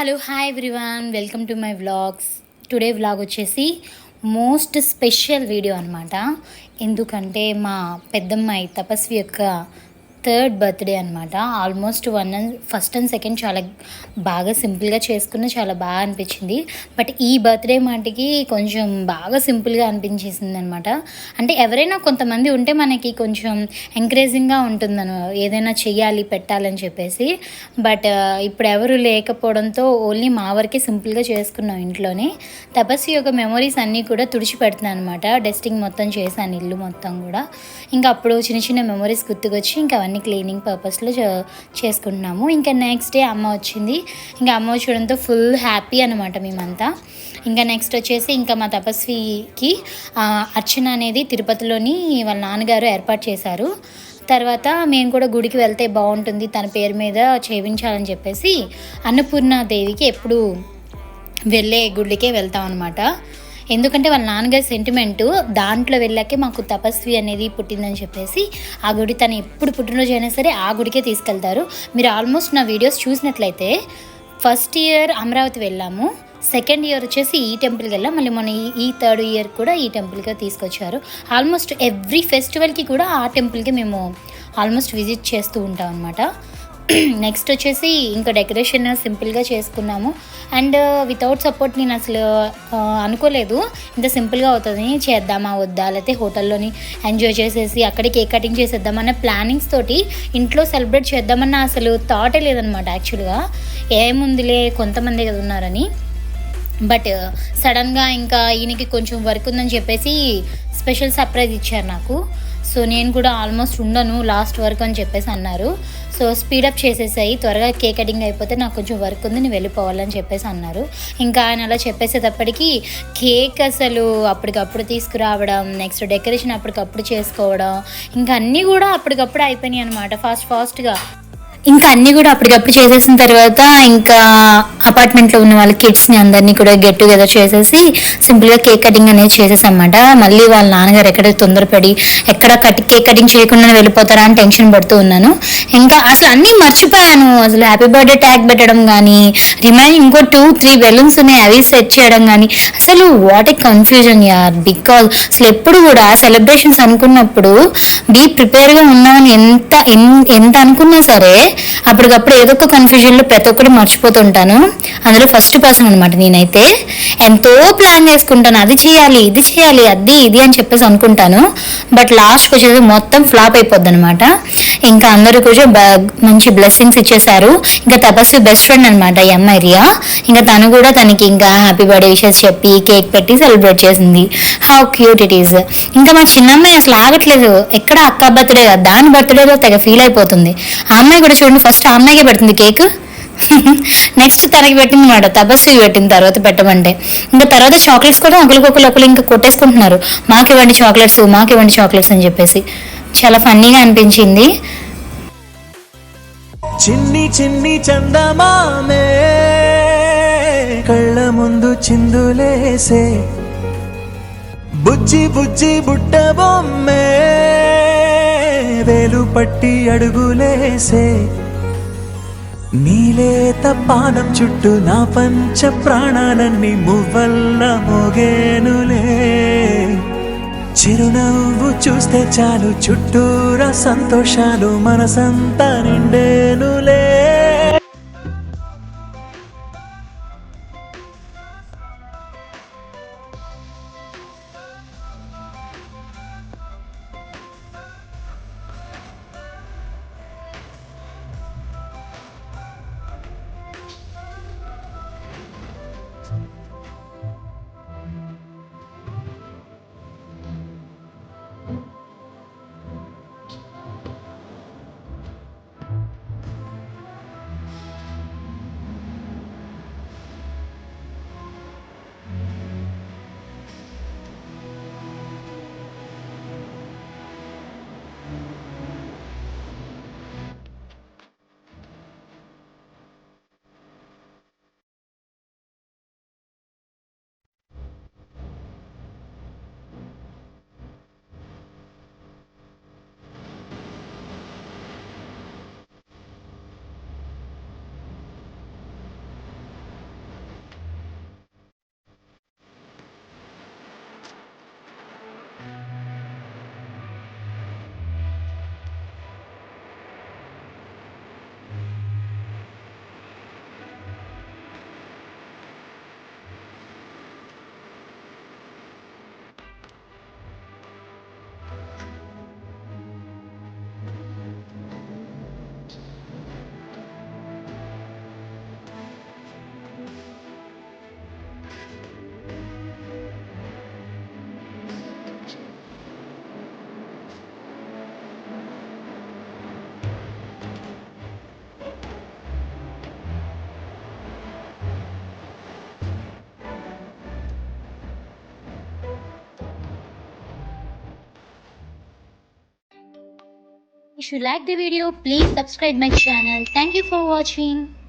Hello hi everyone welcome to my vlogs today vlog వచ్చేసి most special video అనమాట ఎందుకంటే మా పెద్దమ్మాయి తపస్వి యొక్క థర్డ్ బర్త్డే అనమాట almost one and first and second చాలా బాగా సింపుల్గా చేసుకున్న చాలా బాగా అనిపించింది. బట్ ఈ బర్త్డే మాటికి కొంచెం బాగా సింపుల్గా అనిపించేసింది అనమాట అంటే ఎవరైనా కొంతమంది ఉంటే మనకి కొంచెం ఎంకరేజింగ్గా ఉంటుందను ఏదైనా చెయ్యాలి పెట్టాలని చెప్పేసి. బట్ uh, ఇప్పుడు ఎవరు లేకపోవడంతో ఓన్లీ మా వరకే సింపుల్గా చేసుకున్నాం ఇంట్లోనే. తపస్సు యొక్క మెమరీస్ అన్నీ కూడా తుడిచిపెడుతున్నాను అనమాట డస్టింగ్ మొత్తం చేశాను ఇల్లు మొత్తం కూడా. ఇంకా అప్పుడు చిన్న చిన్న మెమరీస్ గుర్తుకొచ్చి ఇంకా అన్ని క్లీనింగ్ పర్పస్లో చేసుకుంటున్నాము. ఇంకా నెక్స్ట్ డే అమ్మ వచ్చింది. ఇంకా అమ్మ చూడడంతో ఫుల్ హ్యాపీ అనమాట మేమంతా. ఇంకా నెక్స్ట్ వచ్చేసి ఇంకా మా తపస్వికి అర్చన అనేది తిరుపతిలోని వాళ్ళ నాన్నగారు ఏర్పాటు చేశారు. తర్వాత మేము కూడా గుడికి వెళ్తే బాగుంటుంది తన పేరు మీద చేయించాలని చెప్పేసి అన్నపూర్ణ దేవికి ఎప్పుడు వెళ్ళే గుడికే వెళ్తాం అనమాట ఎందుకంటే వాళ్ళ నాన్నగారి సెంటిమెంటు దాంట్లో వెళ్ళాకే మాకు తపస్వి అనేది పుట్టిందని చెప్పేసి ఆ గుడి తను ఎప్పుడు పుట్టినరోజు అయినా సరే ఆ గుడికే తీసుకెళ్తారు. మీరు ఆల్మోస్ట్ నా వీడియోస్ చూసినట్లయితే ఫస్ట్ ఇయర్ అమరావతి వెళ్ళాము. సెకండ్ ఇయర్ వచ్చేసి ఈ టెంపుల్కి వెళ్ళాం. మళ్ళీ మన ఈ- ఈ థర్డ్ ఇయర్ కూడా ఈ టెంపుల్కి తీసుకొచ్చారు. ఆల్మోస్ట్ ఎవ్రీ ఫెస్టివల్కి కూడా ఆ టెంపుల్కి మేము ఆల్మోస్ట్ విజిట్ చేస్తూ ఉంటాం అనమాట నెక్స్ట్ వచ్చేసి ఇంకా డెకరేషన్ సింపుల్గా చేసుకున్నాము. అండ్ వితౌట్ సపోర్ట్ నేను అసలు uh, అనుకోలేదు. ఇంత సింపుల్గా అవుతుంది. చేద్దామా వద్దా? లేకపోతే హోటల్లోని ఎంజాయ్ చేసేసి అక్కడ కేక్ కటింగ్ చేసేద్దామన్న ప్లానింగ్స్ తోటి ఇంట్లో సెలబ్రేట్ చేద్దామన్న అసలు థాటే లేదనమాట యాక్చువల్గా ఏముందిలే కొంతమంది కదా ఉన్నారని. బట్ సడన్గా uh, ఇంకా ఈయనకి కొంచెం వర్క్ ఉందని చెప్పేసి స్పెషల్ సర్ప్రైజ్ ఇచ్చారు నాకు. సో నేను కూడా ఆల్మోస్ట్ ఉండను లాస్ట్ వర్క్ అని చెప్పేసి అన్నారు. సో స్పీడప్ చేసేసాయి. త్వరగా కేక్ కటింగ్ అయిపోతే నాకు కొంచెం వర్క్ ఉంది నేను వెళ్ళిపోవాలని చెప్పేసి అన్నారు. ఇంకా ఆయన అలా చెప్పేసేటప్పటికి కేక్ అసలు అప్పటికప్పుడు తీసుకురావడం నెక్స్ట్ డెకరేషన్ అప్పటికప్పుడు చేసుకోవడం ఇంకా అన్నీ కూడా అప్పటికప్పుడు అయిపోయినాయి అనమాట ఫాస్ట్ ఫాస్ట్గా ఇంకా అన్నీ కూడా అప్పటికప్పుడు చేసేసిన తర్వాత ఇంకా అపార్ట్మెంట్లో ఉన్న వాళ్ళ కిడ్స్ని అందరినీ కూడా గెట్ టుగెదర్ చేసేసి సింపుల్గా కేక్ కటింగ్ అనేది చేసేసామాట మళ్ళీ వాళ్ళ నాన్నగారు ఎక్కడ తొందరపడి ఎక్కడ కట్ కేక్ కటింగ్ చేయకుండా వెళ్ళిపోతారా? అని టెన్షన్ పడుతూ ఉన్నాను. ఇంకా అసలు అన్నీ మర్చిపోయాను. అసలు హ్యాపీ బర్త్డే ట్యాగ్ పెట్టడం కానీ రిమైన్ ఇంకో టూ త్రీ బెలూన్స్ ఉన్నాయి అవి సెట్ చేయడం కానీ అసలు వాట్ ఏ కన్ఫ్యూజన్ యార్ బికాజ్ అసలు ఎప్పుడు కూడా సెలబ్రేషన్స్ అనుకున్నప్పుడు బీ ప్రిపేర్గా ఉన్నామని ఎంత ఎంత అనుకున్నా సరే అప్పటికప్పుడు ఏదో ఒక కన్ఫ్యూజన్లో ప్రతి ఒక్కటి మర్చిపోతుంటాను అందులో ఫస్ట్ పర్సన్ అనమాట నేనైతే. ఎంతో ప్లాన్ చేసుకుంటాను. అది చేయాలి ఇది చేయాలి అది ఇది అని చెప్పేసి అనుకుంటాను. బట్ లాస్ట్కి వచ్చేది మొత్తం ఫ్లాప్ అయిపోద్ది అనమాట ఇంకా అందరూ కూడా మంచి బ్లెస్సింగ్స్ ఇచ్చేశారు. ఇంకా తపస్సు బెస్ట్ ఫ్రెండ్ అనమాట ఈ అమ్మాయి రియా. ఇంకా తను కూడా తనకి ఇంకా హ్యాపీ బర్త్డే విషెస్ చెప్పి కేక్ పెట్టి సెలబ్రేట్ చేసింది. హౌ క్యూట్ ఇట్ ఈస్ ఇంకా మా చిన్నమ్మాయి అసలు ఆగట్లేదు. ఎక్కడ అక్క బర్త్డే దాని బర్త్డేలో తెగ ఫీల్ అయిపోతుంది. ఆ అమ్మాయి కూడా చూడండి ఫస్ట్ ఆ అమ్మాయికే పెడుతుంది కేక్ నెక్స్ట్ తనకి పెట్టింది మాట తపస్సు పెట్టిన తర్వాత పెట్టమంటే. ఇంకా తర్వాత చాక్లెట్స్ కూడా ఒకరికొకరు ఒకరు ఇంకా కొట్టేసుకుంటున్నారు. మాకు ఇవ్వండి చాక్లెట్స్ మాకు ఇవ్వండి చాక్లెట్స్ అని చెప్పేసి. చాలా ఫన్నీగా అనిపించింది. చిన్ని చిన్ని చందమామే కళ్ళ ముందు చిందులేసే. బుజ్జి బుజ్జి బుట్ట బొమ్మే వేలు పట్టి అడుగులేసే. నీలేత పానం చుట్టూ నా పంచ ప్రాణాలన్నీ మువ్వల్ల మోగేనులే. చిరునవ్వు చూస్తే చాలు చుట్టూరా సంతోషాలు మనసంతా నిండేనులే. If you like the video, please subscribe my channel. Thank you for watching.